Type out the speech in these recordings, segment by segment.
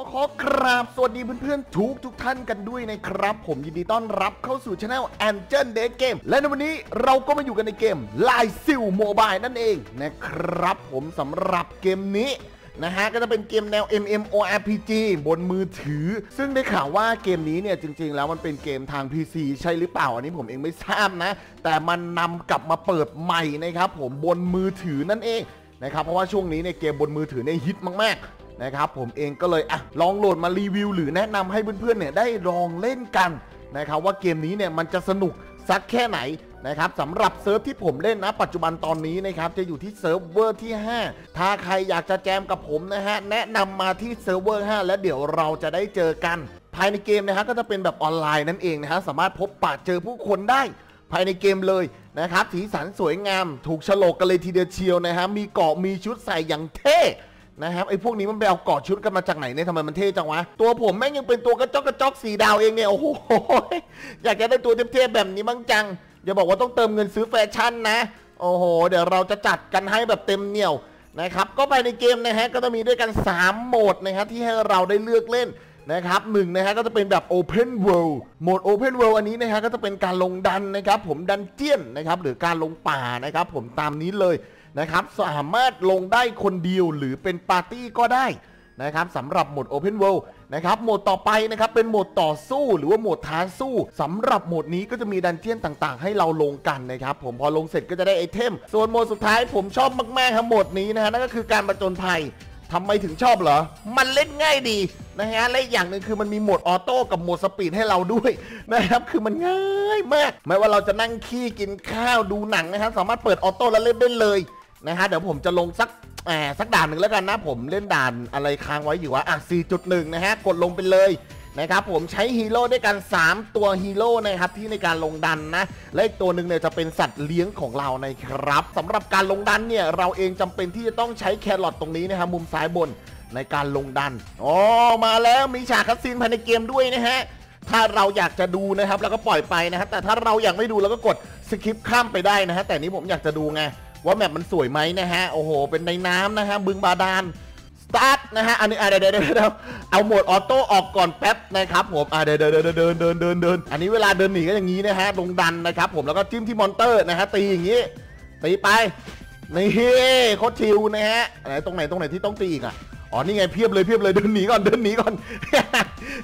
ขอกราบสวัสดีเพื่อนๆทุกทุกท่านกันด้วยนะครับ ผมยินดีต้อนรับเข้าสู่ช anel a n g e l Day Game และในวันนี้เราก็มาอยู่กันในเกม l i ซิลโมบายนั่นเองนะครับ ผมสำหรับเกมนี้นะฮะก็จะเป็นเกมแนว MMORPG บนมือถือ ซึ่งได้ข่าวว่าเกมนี้เนี่ยจริง ๆ แล้วมันเป็นเกมทาง PC ใช่หรือเปล่า อันนี้ผมเองไม่ทราบนะ แต่มันนำกลับมาเปิดใหม่นะครับผมบนมือถือนั่นเองนะครับเพราะว่าช่วงนี้เนี่ยเกมบนมือถือเนี่ยฮิตมากๆ นะครับผมเองก็เลยอะลองโหลดมารีวิว หรือแนะนำให้เพื่อนๆเนี่ยได้ลองเล่นกันนะครับว่าเกมนี้เนี่ยมันจะสนุกสักแค่ไหนนะครับสำหรับเซิร์ฟที่ผมเล่นนะ ปัจจุบันตอนนี้นะครับจะอยู่ที่เซิร์ฟเวอร์ที่ 5 ถ้าใครอยากจะแจมกับผมนะฮะแนะนำมาที่เซิร์ฟเวอร์ 5 แล้วเดี๋ยวเราจะได้เจอกัน ภายในเกมนะฮะก็จะเป็นแบบออนไลน์นั่นเองนะฮะสามารถพบปะเจอผู้คนได้ภายในเกมเลยนะครับสีสันสวยงาม ถูกฉลกกันเลยทีเดียวเชียวนะฮะมีเกาะมีชุดใส่อย่างเท่ นะครับไอ้พวกนี้มันไปเอาเกาะชุดกันมาจากไหนเนี่ยทำไมมันเท่จังวะ ตัวผมแม่งยังเป็นตัวกระจอกกระจอกสีดาวเองเนี่ยโอ้โหอยากจะได้ตัวเท่ๆแบบนี้บ้างจังอย่าบอกว่าต้องเติมเงินซื้อแฟชั่นนะ โอ้โห เดี๋ยวเราจะจัดกันให้แบบเต็มเหนี่ยวนะครับก็ภายในเกมนะฮะก็จะมีด้วยกัน 3 โหมดนะครับที่ให้เราได้เลือกเล่นนะครับหนึ่งนะฮะก็จะเป็นแบบ Open World โหมด Open World อันนี้นะฮะก็จะเป็นการลงดันนะครับผมดันเจียนนะครับหรือการลงป่านะครับผมตามนี้เลย นะครับ สามารถลงได้คนเดียวหรือเป็นปาร์ตี้ก็ได้นะครับสำหรับโหมด Open World นะครับโหมดต่อไปนะครับเป็นโหมดต่อสู้หรือว่าโหมดท้าสู้สำหรับโหมดนี้ก็จะมีดันเจียนต่างๆ ให้เราลงกันนะครับผมพอลงเสร็จก็จะได้ไอเทม ส่วนโหมดสุดท้ายผมชอบมากๆครับโหมดนี้นะฮะนั่นก็คือการประจนภัยทำไมถึงชอบเหรอ มันเล่นง่ายดีนะฮะ และอีกอย่างหนึ่งคือมันมีโหมดออโต้กับโหมดสปีดให้เราด้วยนะครับ คือมันง่ายมาก ไม่ว่าเราจะนั่งขี้กินข้าวดูหนังนะครับ สามารถเปิดออโต้แล้วเล่นได้เลย นะฮะเดี๋ยวผมจะลงสักแหมสักด่านหนึ่งแล้วกันนะ ผมเล่นด่านอะไรค้างไว้อยู่ว่าอะ 4.1 นะฮะ กดลงไปเลยนะครับผมใช้ฮีโร่ด้วยกัน 3 ตัวฮีโร่นะครับที่ในการลงดันนะและอีกตัวหนึ่งเนี่ยจะเป็นสัตว์เลี้ยงของเรานะครับสำหรับการลงดันเนี่ยเราเองจำเป็นที่จะต้องใช้แครอทตรงนี้นะครับมุมซ้ายบนในการลงดันอ๋อมาแล้วมีฉากคัดซีนภายในเกมด้วยนะฮะถ้าเราอยากจะดูนะครับแล้วก็ปล่อยไปนะครับแต่ถ้าเราอยากไม่ดูเราก็กดสคิปข้ามไปได้นะฮะแต่นี้ผมอยากจะดูไง ว่าแมปมันสวยไหมนะฮะโอ้โห เป็นในน้ำนะฮะบึงบาดาลสตาร์ทนะฮะอันนี้อะเดี๋ยวเดี๋ยวเดี๋ยวเอาโหมดออโต้ออกก่อนแป๊บนะครับผมอะเดี๋ยวเดี๋ยวเดินเดินเดินเดินเดินอันนี้เวลาเดินหนีก็อย่างนี้นะฮะลงดันนะครับผมแล้วก็จิ้มที่มอนเตอร์นะฮะตีอย่างนี้ตีไปนี่โคตรชิวนะฮะไหนตรงไหนตรงไหนที่ต้องตีอีกอะอ๋อนี่ไงเพียบเลยเพียบเลยเดินหนีก่อนเดินหนีก่อน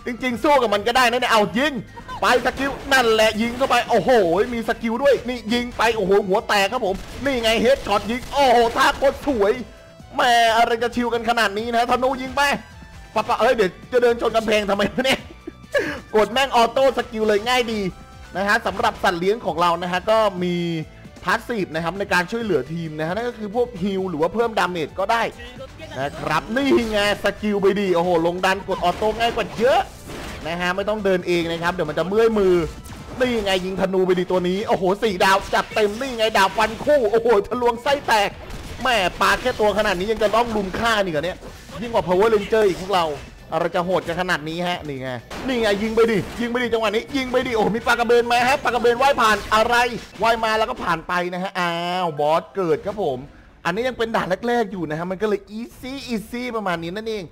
จริง ๆ สู้กับมันก็ได้นะเนี่ยเอายิง ไปสกิลนั่นแหละยิงเข้าไปโอ้โห มีสกิลด้วยนี่ยิงไปโอ้โหหัวแตกครับผม นี่ไงเฮดช็อตยิงโอ้โหท่าโคตรสวยแม่อะไรจะชิวกันขนาดนี้นะธนูยิงไปปะปะเอ้ยเดี๋ยวจะเดินชนกำแพงทำไมเนี่ยกดแม่งออโต้สกิลเลยง่ายดีนะฮะสำหรับสัตว์เลี้ยงของเรานะฮะก็มีพาสซีฟนะครับในการช่วยเหลือทีมนะฮะนั่นก็คือพวกฮิลหรือว่าเพิ่มดาเมจก็ได้นะครับนี่ไงสกิลไปดีโอ้โหลงดันกดออโต้ง่ายกว่าเยอะ นะฮะไม่ต้องเดินเองนะครับเดี๋ยวมันจะเมื่อยมือนี่ไงยิงธนูไปดีตัวนี้โอ้โหสี่ดาวจัดเต็มนี่ไงดาวฟันคู่โอ้โหทะลวงไส้แตกแม่ปาแค่ตัวขนาดนี้ยังจะต้องลุมฆ่านี่กันเนี่ยยิ่งกว่า power ranger อีกพวกเราอะไรจะโหดกันขนาดนี้ฮะนี่ไงนี่ไงยิงไปดิยิงไปดิจังหวะนี้ ยิงไปดิโอ้มีปลากระเบนมาฮะปลากระเบนว่ายผ่านอะไรว่ายมาแล้วก็ผ่านไปนะฮะอ้าวบอสเกิดครับผม อันนี้ยังเป็นด่านแรกๆอยู่นะฮะมันก็เลยอีซี่อีซี่ประมาณนี้นั่นเอง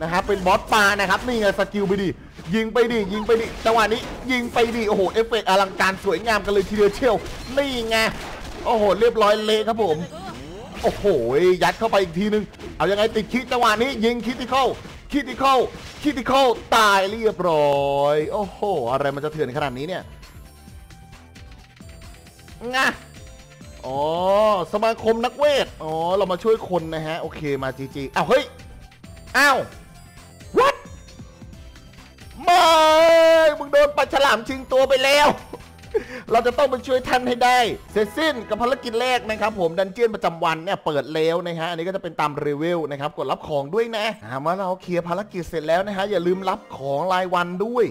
นะฮะเป็นบอสปลานะครับนี่ไงสกิลไปดิยิงไปดิยิงไปดิจังหวะนี้ยิงไปดิโอ้โหเอฟเฟกต์อลังการสวยงามกันเลยทีเดียวเชียวนี่ไงโอ้โหเรียบร้อยเละครับผมโอ้โหยัดเข้าไปอีกทีนึงเอายังไงติดคิดจังหวะนี้ยิงคิดที่เข้าคิดที่เข้าคิดที่เข้าตายเรียบร้อยโอ้โหอะไรมันจะเถื่อนขนาดนี้เนี่ยงะอ๋อสมาคมนักเวทอ๋อเรามาช่วยคนนะฮะโอเคมาจีจีอ้าวเฮ้ย อ้าว what ไม่มึงโดนปลาฉลามชิงตัวไปแล้ว เราจะต้องไปช่วยท่านให้ได้ เสร็จสิ้นกับภารกิจแรกนะครับผมดันเจียนประจำวันเนี่ยเปิดแล้วนะฮะ อันนี้ก็จะเป็นตามรีวิวนะครับ กดรับของด้วยนะเมื่อเราเคลียร์ภารกิจเสร็จแล้วนะฮะอย่าลืมรับของรายวันด้วย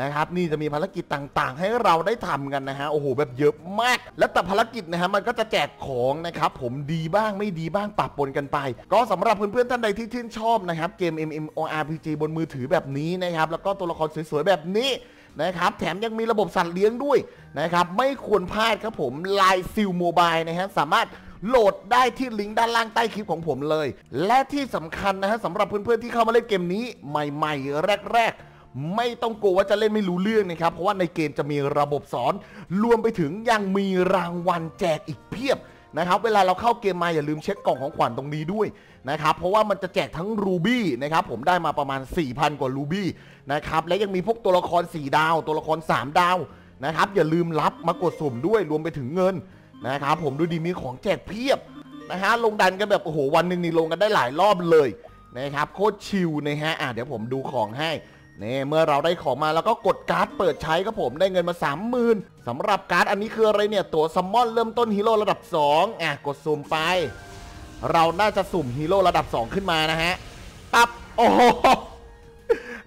นะครับนี่จะมีภารกิจต่างๆ ให้เราได้ทำกันนะฮะโอ้โหแบบเยอะมาก และแต่ภารกิจนะฮะมันก็จะแจกของนะครับผมดีบ้างไม่ดีบ้างปะปนกันไป ก็สำหรับเพื่อนๆท่านใดที่ชื่นชอบนะครับเกม MMORPG บนมือถือแบบนี้นะครับแล้วก็ตัวละครสวยๆแบบนี้นะครับแถมยังมีระบบสัตว์เลี้ยงด้วยนะครับไม่ควรพลาดครับผมไลน์ซิลโมบายนะฮะสามารถโหลดได้ที่ลิงก์ด้านล่างใต้คลิปของผมเลย และที่สำคัญนะฮะสำหรับเพื่อนๆที่เข้ามาเล่นเกมนี้ใหม่ ๆ แรก ๆ ไม่ต้องกลัวว่าจะเล่นไม่รู้เรื่องนะครับ เพราะว่าในเกมจะมีระบบสอน รวมไปถึงยังมีรางวัลแจกอีกเพียบนะครับ เวลาเราเข้าเกมมาอย่าลืมเช็คกล่องของขวัญตรงนี้ด้วยนะครับ เพราะว่ามันจะแจกทั้งรูบี้นะครับผมได้มาประมาณ 4,000 กว่ารูบี้นะครับ และยังมีพวกตัวละคร 4 ดาว ตัวละคร 3 ดาวนะครับ อย่าลืมรับมากดสุ่มด้วยรวมไปถึงเงินนะครับ ผมดูดีมีของแจกเพียบนะฮะลงดันกันแบบโอ้โหวันหนึ่งนี่ลงกันได้หลายรอบเลยนะครับโคตรชิลนะฮะอะเดี๋ยวผมดูของให้ นี่เมื่อเราได้ของมาแล้วก็กดการ์ดเปิดใช้ครับผมได้เงินมา 30,000สำหรับการ์ดอันนี้คืออะไรเนี่ย ตัวซัมมอนเริ่มต้นฮีโร่ระดับ 2อะกดสุ่มไป เราน่าจะสุ่มฮีโร่ระดับ 2 ขึ้นมานะฮะปั๊บโอ้โห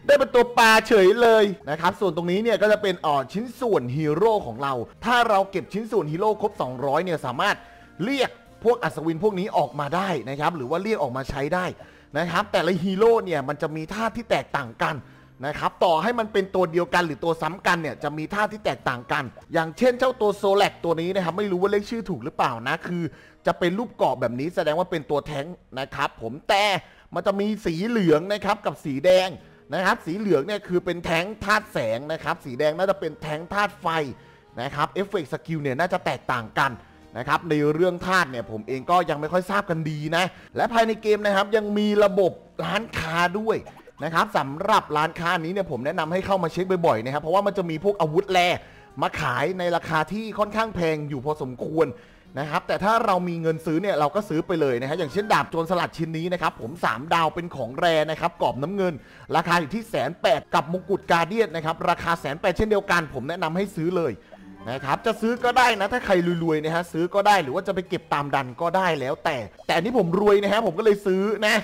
ได้เป็นตัวปลาเฉยเลยนะครับ ส่วนตรงนี้เนี่ยก็จะเป็นอ่อชิ้นส่วนฮีโร่ของเรา ถ้าเราเก็บชิ้นส่วนฮีโร่ครบ 200 เนี่ยสามารถเรียกพวกอัศวินพวกนี้ออกมาได้นะครับ หรือว่าเรียกออกมาใช้ได้นะครับ แต่ละฮีโร่เนี่ยมันจะมีท่าที่แตกต่างกัน นะครับต่อให้มันเป็นตัวเดียวกันหรือตัวซ้ำกันเนี่ยจะมีท่าที่แตกต่างกัน อย่างเช่นเจ้าตัวโซแลกตัวนี้นะครับไม่รู้ว่าเรียกชื่อถูกหรือเปล่านะคือ จะเป็นรูปเกาะแบบนี้แสดงว่าเป็นตัวแท้งนะครับผมแต่มันจะมีสีเหลืองนะครับกับสีแดงนะครับสีเหลืองเนี่ยคือเป็นแท้งธาตุแสงนะครับสีแดงน่าจะเป็นแท้งธาตุไฟนะครับเอฟเฟกต์สกิลเนี่ยน่าจะแตกต่างกันนะครับในเรื่องธาตุเนี่ยผมเองก็ยังไม่ค่อยทราบกันดีนะ และภายในเกมนะครับยังมีระบบร้านค้าด้วย นะครับสำหรับร้านค้านี้เนี่ยผมแนะนำให้เข้ามาเช็คบ่อยๆนะครับเพราะว่ามันจะมีพวกอาวุธแร่มาขายในราคาที่ค่อนข้างแพงอยู่พอสมควรนะครับแต่ถ้าเรามีเงินซื้อเนี่ยเราก็ซื้อไปเลยนะฮะอย่างเช่นดาบโจรสลัดชิ้นนี้นะครับผม 3 ดาวเป็นของแรนะครับกรอบน้ำเงิน ราคาอยู่ที่แสนแปดกับมงกุฎกาเดียนนะครับราคาแสนแปดเช่นเดียวกัน ผมแนะนำให้ซื้อเลยนะครับจะซื้อก็ได้นะถ้าใครรวยๆนะฮะซื้อก็ได้หรือว่าจะไปเก็บตามดันก็ได้แล้วแต่ แต่อันนี้ผมรวยนะฮะผมก็เลยซื้อนะ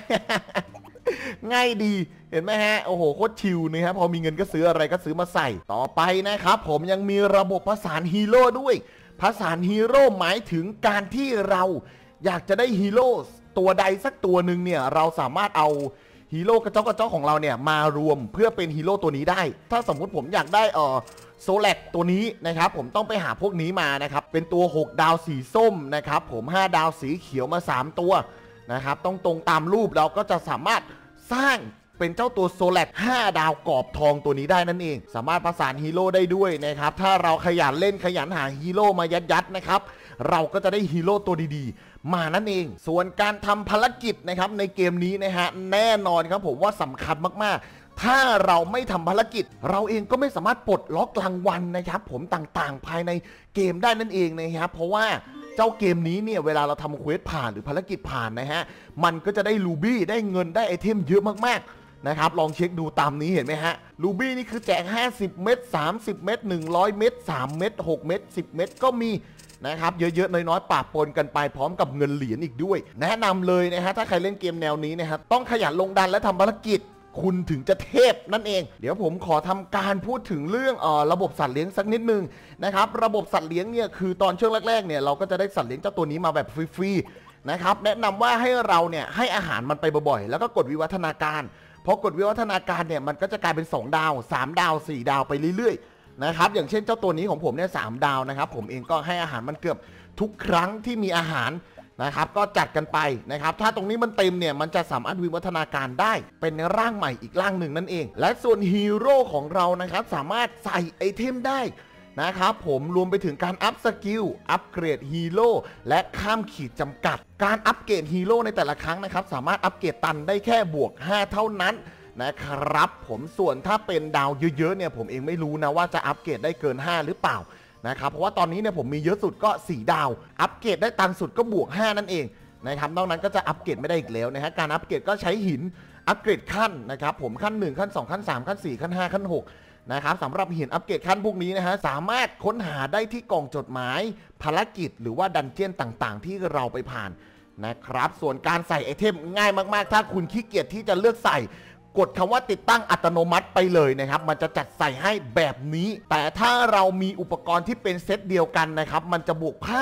ง่ายดีเห็นไหมฮะ โอ้โหโคตรชิลนะครับพอมีเงินก็ซื้ออะไรก็ซื้อมาใส่ ต่อไปนะครับ ผมยังมีระบบผสานฮีโร่ด้วยผสานฮีโร่หมายถึงการที่เราอยากจะได้ฮีโร่ตัวใดสักตัวหนึ่งเนี่ย เราสามารถเอาฮีโร่กระจอกกระจอกของเราเนี่ย มารวมเพื่อเป็นฮีโร่ตัวนี้ได้ ถ้าสมมุติผมอยากได้เออโซแลกตัวนี้นะครับ ผมต้องไปหาพวกนี้มานะครับ เป็นตัว 6 ดาวสีส้มนะครับ ผม 5 ดาวสีเขียวมา 3 ตัวนะครับ ต้องตรงตามรูปเราก็จะสามารถ สร้างเป็นเจ้าตัวโซแลต5ดาวกรอบทองตัวนี้ได้นั่นเอง สามารถประสานฮีโร่ได้ด้วยนะครับ ถ้าเราขยันเล่นขยันหาฮีโร่มายัดยัดนะครับ เราก็จะได้ฮีโร่ตัวดีๆ มานั่นเอง ส่วนการทำภารกิจนะครับในเกมนี้นะฮะแน่นอนครับผมว่าสำคัญมากๆ ถ้าเราไม่ทำภารกิจ เราเองก็ไม่สามารถปลดล็อกรางวัลนะครับ ผมต่างๆ ภายในเกมได้นั่นเองนะครับ เพราะว่าเจ้าเกมนี้เนี่ยเวลาเราทำเควสผ่านหรือภารกิจผ่านนะฮะ มันก็จะได้รูบี้ได้เงินได้ไอเทมเยอะมากๆนะครับ ลองเช็คดูตามนี้เห็นไหมฮะรูบี้นี่คือแจก 50 เม็ด30 เม็ด100 เม็ด3เม็ด6เม็ด10 เม็ดก็มีนะครับเยอะๆน้อยๆปะปนกันไปพร้อมกับเงินเหรียญอีกด้วย แนะนำเลยนะฮะถ้าใครเล่นเกมแนวนี้นะครับต้องขยันลงดันและทำภารกิจ คุณถึงจะเทพนั่นเอง เดี๋ยวผมขอทำการพูดถึงเรื่องเออระบบสัตว์เลี้ยงสักนิดนึงนะครับ ระบบสัตว์เลี้ยงเนี่ยคือตอนช่วงแรกๆเนี่ยเราก็จะได้สัตว์เลี้ยงเจ้าตัวนี้มาแบบฟรีๆนะครับ แนะนำว่าให้เราเนี่ยให้อาหารมันไปบ่อยๆ แล้วก็กดวิวัฒนาการพอกดวิวัฒนาการเนี่ยมันก็จะกลายเป็น 2 ดาว 3 ดาว 4 ดาวไปเรื่อยๆนะครับ อย่างเช่นเจ้าตัวนี้ของผมเนี่ยสดาวนะครับ ผมเองก็ให้อาหารมันเกือบทุกครั้งที่มีอาหาร นะครับ ก็จัดกันไปนะครับ ถ้าตรงนี้มันเต็มเนี่ยมันจะสามารถวิวัฒนาการได้เป็นร่างใหม่อีกร่างหนึ่งนั่นเอง และส่วนฮีโร่ของเรานะครับสามารถใส่ไอเทมได้นะครับผมรวมไปถึงการอัพสกิล อัปเกรดฮีโร่และข้ามขีดจำกัด การอัปเกรดฮีโร่ในแต่ละครั้งนะครับ สามารถอัปเกรดตันได้แค่บวก 5 เท่านั้นนะครับ ผมส่วนถ้าเป็นดาวเยอะๆเนี่ยผมเองไม่รู้นะว่าจะอัปเกรดได้เกิน 5 หรือเปล่า นะครับเพราะว่าตอนนี้เนี่ยผมมีเยอะสุดก็ 4 ดาว อัปเกรดได้ตันสุดก็บวก 5 นั่นเองนะครับนอกนั้นก็จะอัปเกรดไม่ได้อีกแล้วนะฮะการอัปเกรดก็ใช้หินอัปเกรดขั้นนะครับผมขั้น 1 ขั้น 2 ขั้น 3 ขั้น 4 ขั้น 5 ขั้น 6 นะครับสำหรับหินอัปเกรดขั้นพวกนี้นะฮะสามารถค้นหาได้ที่กล่องจดหมาย ภารกิจหรือว่าดันเจี้ยนต่างๆ ที่เราไปผ่านนะครับส่วนการใส่ไอเทมง่ายมากๆ ถ้าคุณขี้เกียจที่จะเลือกใส่ กดคำว่าติดตั้งอัตโนมัติไปเลยนะครับ มันจะจัดใส่ให้แบบนี้ แต่ถ้าเรามีอุปกรณ์ที่เป็นเซตเดียวกันนะครับ มันจะบวกค่า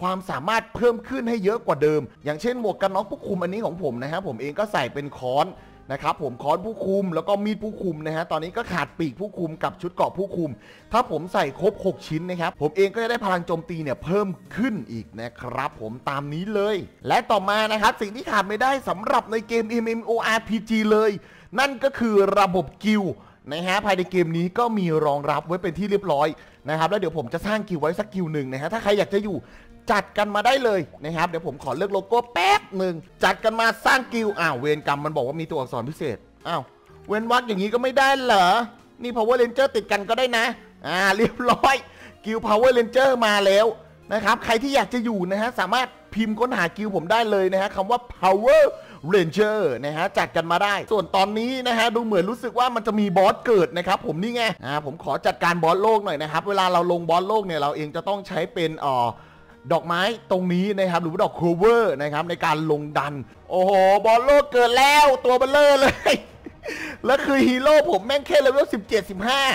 ความสามารถเพิ่มขึ้นให้เยอะกว่าเดิม อย่างเช่นหมวกกันน็อกผู้คุมอันนี้ของผมนะครับ ผมเองก็ใส่เป็นค้อนนะครับผมค้อนผู้คุมแล้วก็มีดผู้คุมนะฮะตอนนี้ก็ขาดปีกผู้คุมกับชุดเกราะผู้คุม ถ้าผมใส่ครบ 6 ชิ้นนะครับผมเองก็จะได้พลังโจมตีเนี่ยเพิ่มขึ้นอีกนะครับผมตามนี้เลย และต่อมานะครับสิ่งที่ขาดไม่ได้สำหรับในเกม MMORPG เลย นั่นก็คือระบบกิลนะฮะภายในเกมนี้ก็มีรองรับไว้เป็นที่เรียบร้อยนะครับแล้วเดี๋ยวผมจะสร้างกิลไว้สักกิลหนึ่งนะฮะถ้าใครอยากจะอยู่จัดกันมาได้เลยนะครับเดี๋ยวผมขอเลือกโลโก้แป๊บหนึ่งจัดกันมาสร้างกิลอ้าวเวรกรรมมันบอกว่ามีตัวอักษรพิเศษอ้าวเว้นวรรคอย่างนี้ก็ไม่ได้เหรอนี่ Power Ranger ติดกันก็ได้นะอ่าเรียบร้อยกิล Power Ranger มาแล้วนะครับใครที่อยากจะอยู่นะฮะสามารถพิมพ์ค้นหากิลผมได้เลยนะฮะคำว่า Power Ranger นะฮะจัดกันมาได้ ส่วนตอนนี้นะฮะดูเหมือนรู้สึกว่ามันจะมีบอสเกิดนะครับผมนี่ไงอ่าผมขอจัดการบอสโลกหน่อยนะครับเวลาเราลงบอสโลกเนี่ยเราเองจะต้องใช้เป็นอ่อดอกไม้ตรงนี้นะครับหรือว่าดอกโคเวอร์นะครับในการลงดัน โอ้โหบอลโลกเกิดแล้วตัวเบลเลอร์เลย แล้วคือฮีโร่ผมแม่งแค่เลเวล17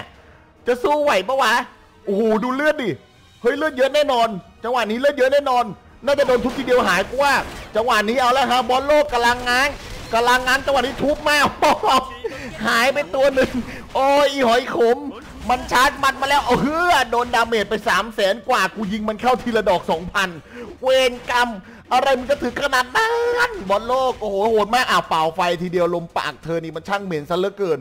15จะสู้ไหวปะวะ โอ้โหดูเลือดดิ เฮ้ยเลือดเยอะแน่นอน จังหวะนี้เลือดเยอะแน่นอน น่าจะโดนทุบทีเดียวหายกูว่า จังหวะนี้เอาแล้วครับบอลโลกกำลังง้างกำลังง้างจังหวะนี้ทุบแมาโอ้โหายไปตัวหนึ่งโอ้ยหอยขม มันชาร์จมันมาแล้วเอาเฮือโดนดาเมจไป3 0 0แสนกว่ากูยิงมันเข้าทีละดอก 2,000 เวรกรรม อะไรมันจะถึงขนาดนั้นบอลโลก โอ้โหโหดมากอ่าวเป่าไฟทีเดียวลมปากเธอนี่มันช่างเหม็นซะเหลือเกิน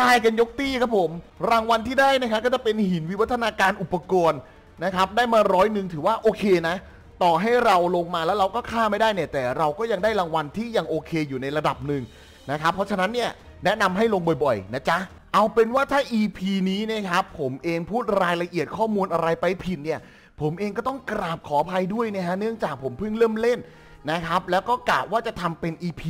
ตายกันยกตี้ครับผม รางวัลที่ได้นะครับก็จะเป็นหินวิวัฒนาการอุปกรณ์นะครับ ได้มาร้อยหนึ่งถือว่าโอเคนะ ต่อให้เราลงมาแล้วเราก็ฆ่าไม่ได้เนี่ย แต่เราก็ยังได้รางวัลที่ยังโอเคอยู่ในระดับหนึ่งนะครับ เพราะฉะนั้นเนี่ยแนะนำให้ลงบ่อยๆ นะจ๊ะ เอาเป็นว่าถ้า EP นี้นะครับผมเองพูดรายละเอียดข้อมูลอะไรไปผิดเนี่ย ผมเองก็ต้องกราบขออภัยด้วยนะฮะเนื่องจากผมเพิ่งเริ่มเล่นนะครับ แล้วก็กะว่าจะทำเป็น EP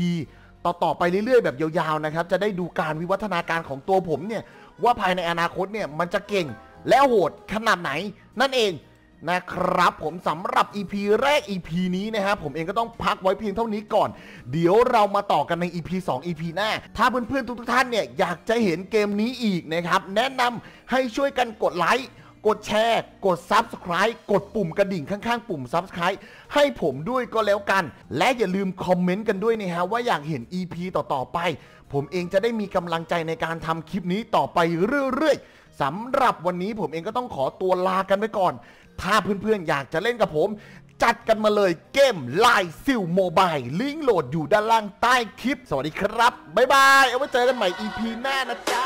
ต่อๆไปเรื่อยๆ แบบยาวๆ นะครับ จะได้ดูการวิวัฒนาการของตัวผมเนี่ย ว่าภายในอนาคตเนี่ยมันจะเก่งและโหดขนาดไหนนั่นเอง นะครับผมสำหรับ EP แรก EP นี้นะฮะผมเองก็ต้องพักไว้เพียงเท่านี้ก่อน เดี๋ยวเรามาต่อกันใน EP 2 EP หน้า ถ้าเพื่อนๆทุกๆท่านเนี่ยอยากจะเห็นเกมนี้อีกนะครับ แนะนำให้ช่วยกันกดไลค์กดแชร์ กด Subscribe กดปุ่มกระดิ่งข้างๆ ปุ่ม Subscribe ให้ผมด้วยก็แล้วกัน และอย่าลืมคอมเมนต์กันด้วยนะฮะว่าอยากเห็น EP ต่อๆไป ผมเองจะได้มีกำลังใจในการทำคลิปนี้ต่อไปเรื่อยๆสำหรับวันนี้ผมเองก็ต้องขอตัวลากันไปก่อน ถ้าเพื่อนๆอยากจะเล่นกับผม จัดกันมาเลยเกมไลน์ซิลโมบายลิงก์โหลดอยู่ด้านล่างใต้คลิป สวัสดีครับ บ๊ายบาย เอาไว้เจอกันใหม่ EP หน้านะจ๊ะ